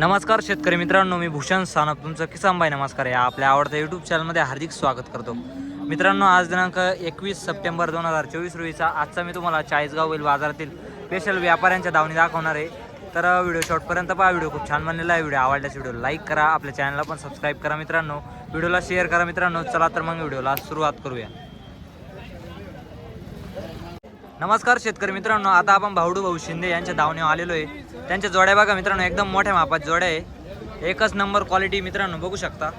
नमस्कार शेतकरी मित्रांनो मी भूषण सानप. तुमचं किसान भाई नमस्कार. या आपल्या आवडत्या यूट्यूब चॅनलमध्ये हार्दिक स्वागत करतो. मित्रांनो आज दिनांक एकवीस सप्टेंबर दोन हजार चोवीस रोजीचा आजचा मी तुम्हाला चाळीसगाव बैल बाजारातील स्पेशल व्यापाऱ्यांच्या दावणी दाखवणार आहे. तर व्हिडिओ शॉर्टपर्यंत पहा. व्हिडिओ खूप छान बनलेला आहे. व्हिडिओ आवडल्यास व्हिडिओ लाईक करा. आपल्या चॅनलला पण सबस्क्राईब करा मित्रांनो. व्हिडिओला शेअर करा मित्रांनो. चला तर मग व्हिडिओला सुरुवात करूया. नमस्कार शेतकरी मित्रांनो. आता आपण भाऊडू भाऊ शिंदे यांच्या धावणीवर आलेलो आहे. त्यांच्या जोड्या बघा मित्रांनो एकदम मोठ्या मापात जोड्या आहे. एकच नंबर क्वालिटी मित्रांनो बघू शकता.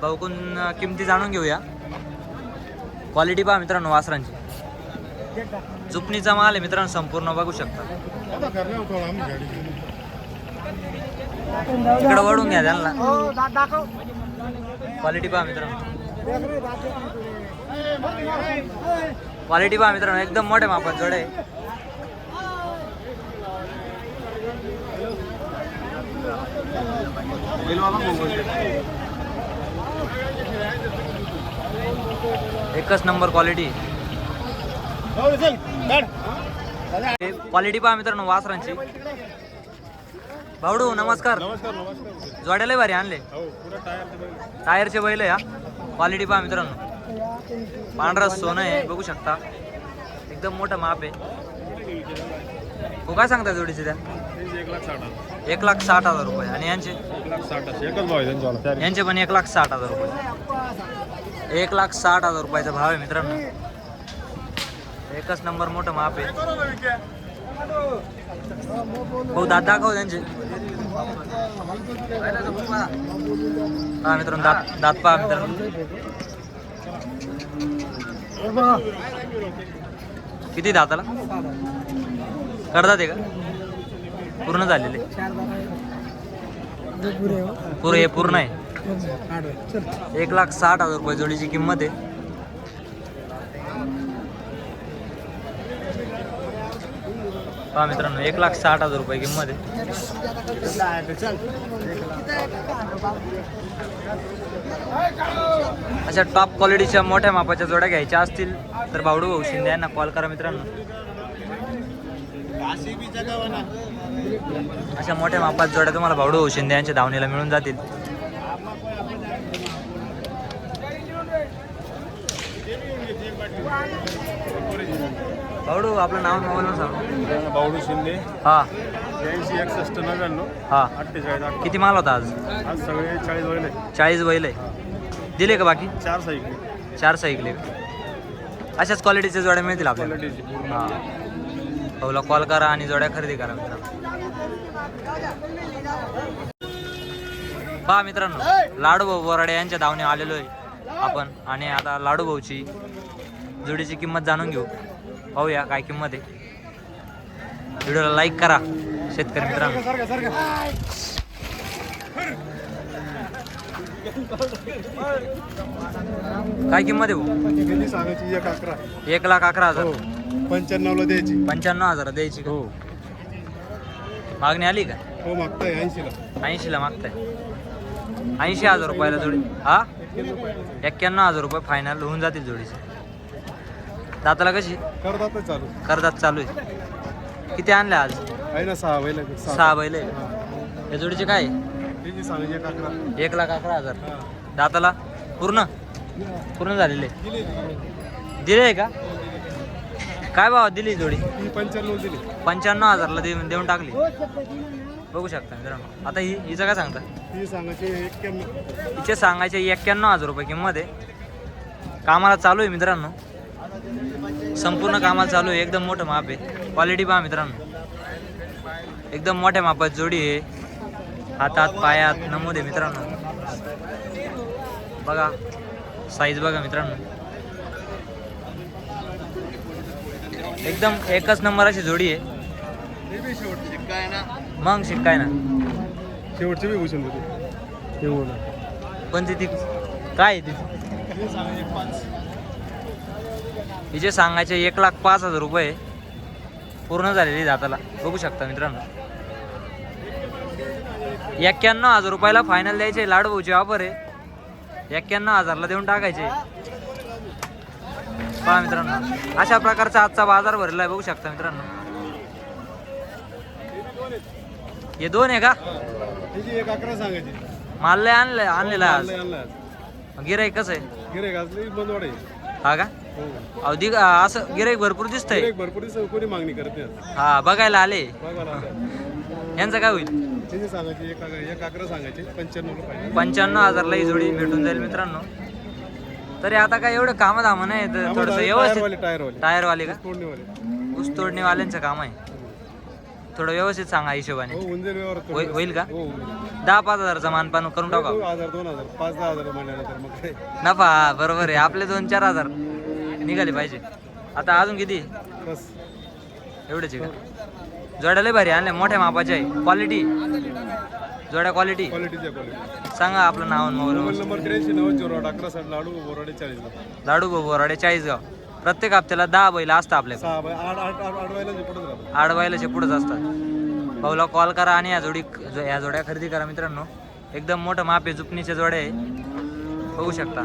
भाऊकून किमती जाणून घेऊया. क्वालिटी पहा मित्रांनो वासरांची. जुपणीचा माल आहे मित्रांनो संपूर्ण बघू शकता. इकडे वळून घ्या त्यांना. क्वालिटी पहा मित्रांनो. क्वालिटी पहा मित्रांनो एकदम मोठ्या मापात जोड आहे. एकच नंबर क्वालिटी क्वालिटी पहा मित्रांनो वासरांची. भाऊडू नमस्कार. जोड्याला भारी आणले. टायरचे बैल या क्वालिटी पहा मित्रांनो. पांढरं सोनं आहे बघू शकता. एकदम मोठं माप आहे. हो काय सांगता जोडीचे त्या? एक लाख साठ हजार रुपये. आणि यांचे? एक लाख साठ हजार एकच भाव आहे त्यांच्यावाला त्या यांचे पण एक लाख साठ हजार रुपये. एक लाख साठ हजार रुपयाचा भाव आहे मित्रांनो. एकच नंबर मोठं माप आहे. हो दात दाखव त्यांचे. हा मित्रांनो दात दात पहा मित्रांनो. किती दाताला? करतात आहे का? पूर्ण झालेले. पुरे हे पूर्ण आहे. एक लाख साठ हजार रुपये जोडीची किंमत आहे. पहा मित्रांनो एक लाख साठ हजार रुपये किंमत आहे. अशा टॉप क्वालिटीच्या मोठ्या मापाच्या जोड्या घ्यायच्या असतील तर भावडू भाऊ शिंदे यांना कॉल करा मित्रांनो. अशा मोठ्या मापात जोड्या तुम्हाला भावडू शिंदे यांच्या धावणीला मिळून जातील. भावडू आपलं नाव मोबाईल सांग. बावडू शिंदे. हा. ब्याऐंशी एकसष्ट नव्याण्णव हा. अठ्ठेचाळीस किती माल होता आज? आज सगळे चाळीस वगैरे चाळीस बैल आहे. दिले का बाकी? चार सायकल चार सायकले अशाच क्वालिटीच्या जोड्या मिळतील आपल्याला. क्वालिटीची हा. भाऊला कॉल करा आणि जोड्या खरेदी करा मित्रांनो. पहा मित्रांनो लाडू भाऊ बोराडे यांच्या धावणे आलेलो आहे आपण. आणि आता लाडू भाऊची जोडीची किंमत जाणून घेऊ. पाहूया काय किंमत आहे. व्हिडिओला लाईक करा शेतकरी मित्रांनो. काय किंमत आहे भाऊ? एक लाख अकरा हजार. हो. पंच्याण्णवला द्यायची. पंच्याण्णव हजार द्यायची का? हो. मागणी आली का? हो मागताय ऐंशीला. ऐंशीला मागताय. ऐंशी हजार रुपयाला जोडी. हा? एक्क्याण्णव हजार रुपये फायनल होऊन जातील जोडीचे. दाताला कशी? करतात चालू. करदात चालू आहे. किती आणल्या आज? आहे ना सहा बैल सहा बैल आहे. या जोडीचे काय आहे? किती सांगायची एक अकरा. एक लाख अकरा हजार. दाताला? पूर्ण? पूर्ण झालेले. दिले. आहे का? काय भाव दिली जोडी? पंच्याण्णव दिली. पंच्याण्णव हजारला देऊन देऊन टाकली. बघू शकता मित्रांनो. आता ही हिचं काय सांगता? ती सांगायची एक्क्याण्णव. हिचे सांगायचे एक्क्याण्णव हजार रुपये किंमत आहे. कामाला चालू आहे मित्रांनो. संपूर्ण कामाला चालू आहे. एकदम मोठं माप आहे. क्वालिटी पहा मित्रांनो. एकदम मोठ्या मापात जोडी आहे. हातात पायात नमूद आहे मित्रांनो. बघा. साईज बघा मित्रांनो. एकदम एकच नंबर अशी जोडी आहे. मग शिकाय ना. शेवटची बी भूषण होती तेवढं पण ती ती काय आहे ती? हिचे सांगायचे एक लाख पाच हजार रुपये पूर्ण झालेली दाताला. बघू शकता मित्रांनो. एक्क्याण्णव हजार रुपयाला फायनल द्यायचे लाडूची ऑफर आहे. एक्क्याण्णव हजारला देऊन टाकायचे. पहा मित्रांनो. अशा प्रकारचा आजचा बाजार भरलेला आहे बघू शकता मित्रांनो. हे दोन आहे का? त्याची एक अकरा सांगायची. माल आणलं आणलेला आज. गिराईक कसं आहे? गिऱ्हाईक आज लई बंदवाड आहे. हा का? हो. दिग असं गिराईक भरपूर दिसतंय. भरपूर दिवस कोणी मागणी करत. हा बघायला आले. यांचं काय होईल? त्याची सांगायची एक अकरा- एक अकरा सांगायची पंच्याण्णव पंच्याण्णव हजारला ही जोडी भेटून जाईल मित्रांनो. तरी आता काय एवढं काम धाम नाही थोडस व्यवस्थित टायरवाले टायरवाले. टायरवाले का? ऊस तोडणीवाल्यांचं काम आहे. थोडं व्यवस्थित सांगा हिशोबाने. हो. होईल- का? हो. दहा पाच हजारचा मानपान करून टाका काय नफा बरोबर आहे. आपले दोन चार हजार. निघाले पाहिजे. आता अजून किती? एवढेच आहे का? भारी आणल्या. मोठ्या मापाच्या आहे. क्वालिटी जोड्या क्वालिटी क्वालिटीच्या क्वालिटी सांगा आपलं नाव आणि मोबाईल मोबाईल नंबर. त्र्याऐंशी नव्वद झिरो आठ अकरा साठ लाडू बोराडे चाळीस लाडू बोराडे चाळीसगाव. प्रत्येक हप्त्याला दहा बैल असतं आपल्याकडे सहा बाय आठ आठ आठ आठ व्हायला पुढेच राहतो आठ बैलाचे पुढेच असतात. भाऊला कॉल करा आणि या जोडी जो- या जोड्या खरेदी करा मित्रांनो. एकदम मोठं माप आहे जुपणीच्या जोड्या आहे. बघू शकता.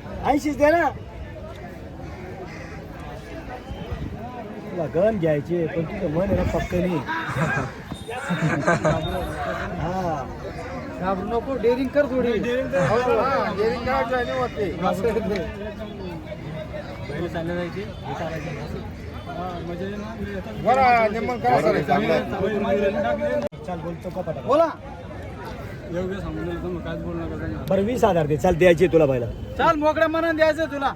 ऐंशीच दे ना. तुला गन घ्यायचे पण तुझं मन आहे ना पक्क नाही. हा. घाबरू नको डेअरिंग कर थोडी. डेअरिंग चाललं जायची हे बोला बरं वीस हजार दे. चाल द्यायची तुला पहिला. चाल मोकळ्या मनाने द्यायचं तुला.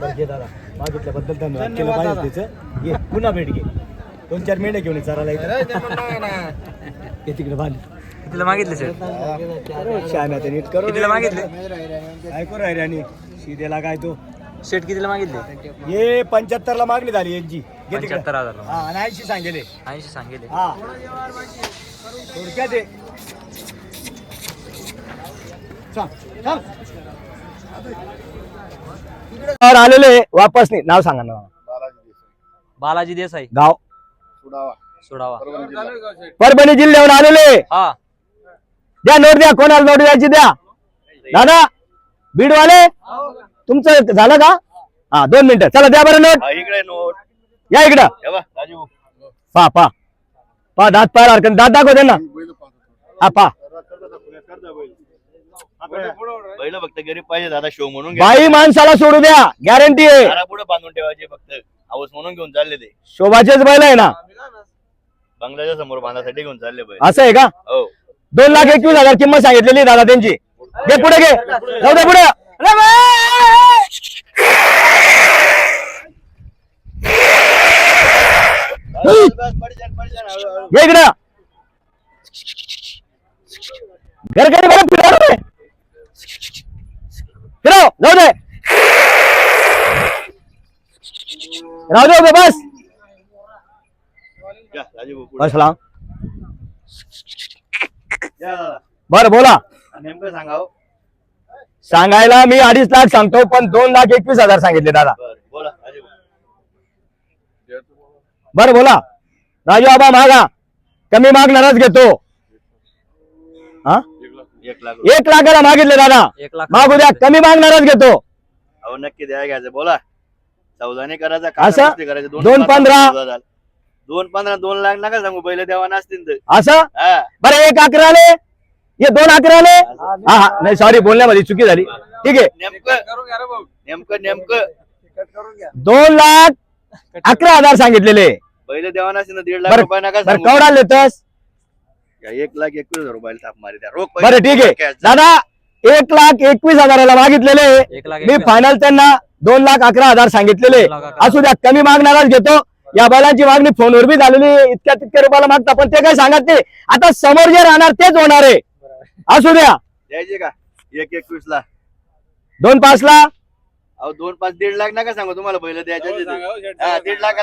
बरं घे दादा. मागितल्याबद्दल धन्यवाद. केलं पाहिजे त्याचं घे पुन्हा भेट घे. दोन चार मिनिटं घेऊन ये इथं. ये तिकडे बांध. कितीला मागितले सर छान आहे ते नीट करू कितीला मागितले. ऐकू राहिले आणि शिदेला काय तो? शेट कितीला मागितले? ये पंच्याहत्तर ला मागणी झाली यांची. घे तिकडे. पंच्याहत्तर हजार हा आणि ऐंशी सांगेले. ऐंशी सांगेले. हा. थोडक्यात आहे. आलेले वापस नाही. नाव सांगा ना. बालाजी देसाई. गाव? सोडावा. परभणी जिल्ह्यावर आलेले हा. द्या नोट द्या. कोणाला नोट द्यायची द्या. दादा बीडवाले? तुमचं झालं का? हा दोन मिनिटं. चला द्या बरं नोट. इकडे नोट. या इकडं. हे बघ, राजू. पा पा. पा दात पाय हरकत दात दाखव दे ना हा पा. पहिलं फक्त गरीब पाहिजे दादा शो म्हणून बाई माणसाला सोडू द्या. गॅरंटी आहे. पुढे बांधून ठेवायचे फक्त. हाऊस म्हणून घेऊन चालले ते. शोभाचेच बैल आहे ना. बंगल्याच्या समोर बांधासाठी घेऊन चालले पाहिजे असं आहे का? हो. दोन लाख एकवीस हजार किंमत सांगितलेली दादा त्यांची. घे पुढे घे. जाऊ दे पुढे. घे इकडं. घर घरी बरं फिरव फिरव जाऊ दे. राहू दे बस. बसला बर बोला. नेमकं सांगाव सांगायला मी अडीच लाख सांगतो पण दोन लाख एकवीस हजार सांगितले दादा. बर बोला. राजू भाऊ. बरं बोला राजू आबा मागा. कमी मागणारच घेतो? हा? एक लाख रुपये. एक लाखाला मागितले दादा. एक लाख मागू द्या कमी मागणारच घेतो? अहो नक्की द्या घ्यायचं. बोला. चौदाने करायचा असं? नुसते करायचे. दोन पंधरा? चौदा झालं. दोन पंधरा दोन लाख नका सांगू. पहिले देवा नसतील तर असं? हा. बरं एक अकरा आले हे दोन अकरा आले हा हा. नाही सॉरी बोलण्यामध्ये चुकी झाली. ठीक आहे. नेमकं नेमकं नेमकं दोन लाख अकरा हजार सांगितलेले. पहिले देवा नसतील तर दीड लाख बरं रुपये नका बरं सांगू. केवढा लेतस या, एक लाख एकवीस हजार रुपयाला थाप मारी द्या. रोख बरं ठीक आहे. cash. दादा एक लाख एकवीस हजाराला मागितलेले. एक लाख मी एकवीस. फायनल त्यांना दोन लाख अकरा हजार सांगितलेले. दोन लाख अकरा. असू द्या कमी मागणारच घेतो. या बैलांची मागणी फोनवर बी झालेली. इतक्या तितक्या रुपयाला मागता पण ते काय सांगत नाही. आता समोर जे राहणार तेच होणार आहे. असू द्या. द्यायचे का? एक एकवीस ला. दोन पाच ला? अहो दोन पाच दीड लाख नका सांगू. तुम्हाला बैल द्यायचे हा, दीड लाख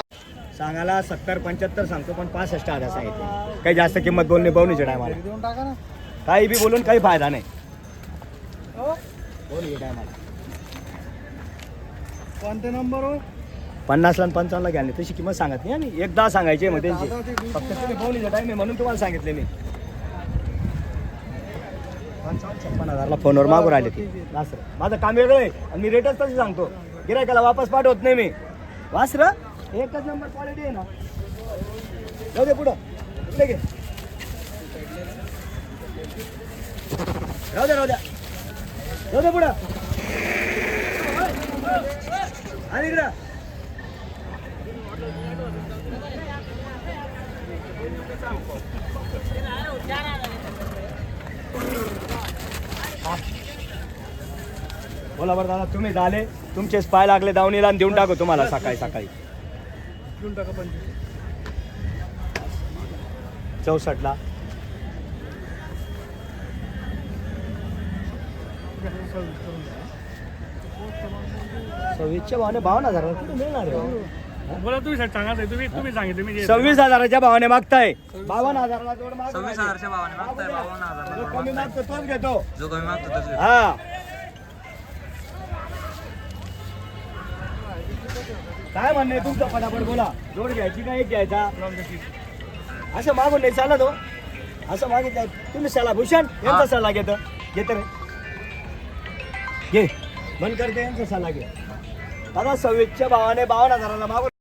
सांगायला सत्तर पंच्याहत्तर सांगतो पण पासष्ट हजार सांगितले. काही जास्त किंमत बोलणे टायमाला टाका ना. काही बी बोलून काही फायदा नाही. हो? टायमाला कोणते नंबर हो? पन्नासला आणि पंचावन्नला घ्याल तशी किंमत सांगत नाही एकदा सांगायची मग त्यांची. फक्त तुम्ही आहे म्हणून तुम्हाला सांगितले मी. छप्पन हजारला फोनवर मागू राहिले ते. वासर. माझं काम वेगळं आहे. आणि मी रेटच तशी सांगतो. गिरायकाला वापस पाठवत नाही मी. वासर? एकच नंबर क्वालिटी आहे ना. जाऊ दे पुढं. कुठे घे. राहू द्या राहू द्या जाऊ दे पुढं. आणि इकडं. बोला बरं दादा तुम्ही झाले तुमचेच पाय लागले दावणीला आणि देऊन टाकू तुम्हाला सकाळी सकाळी. देऊन टाका पंचवीस चौसष्टला. सव्वीसच्या भावाने बावन्न हजार कुठे मिळणार आहे हो? बोला तुम्ही साहेब सांगा तुम्ही तुम्ही सांगितलं मी सव्वीस हजाराच्या भावाने मागताय बावन्न हजाराला जोड मागू सव्वीस राहिले. हजारच्या भावाने मागताय बावन्न जो हजार कमी मागतो तोच घेतो जो कमी मागतो तोच घेतो. हा काय म्हणणं आहे तुमचं? फटाफट बोला. जोड घ्यायची का एक घ्यायचा? असं मागून नाही चालत हो. असं मागितलं तुम्ही सला भूषण यांचा सल्ला घेत. घेत रे. घे. बंद करते यांचा सल्ला घे. दादा सव्वीसच्या भावाने बावन्न हजाराला मागून